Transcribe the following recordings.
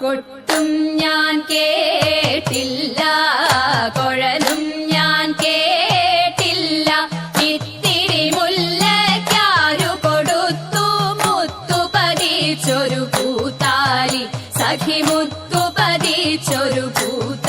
കൊട്ടും ഞാൻ കേട്ടില്ല കൊഴലും ഞാൻ കേട്ടില്ല. ഇത്തിരി കൊടുത്തു മുത്തു പതിച്ചൊരു സഖി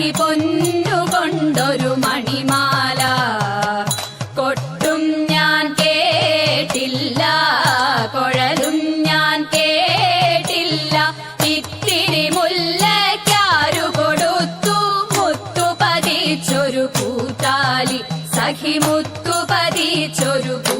സഖി പൊന്നുകൊണ്ടൊരു മണിമാല. കൊട്ടും ഞാൻ കേട്ടില്ല കുഴലും ഞാൻ കേട്ടില്ല. ഇത്തിരി മുല്ലയ്ക്കാരു കൊടുത്തു മുത്തു പതിച്ചൊരു പൂത്താലി സഖി മുത്തു പതിച്ചൊരു പൂത്താലി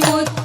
കൊടുത്തു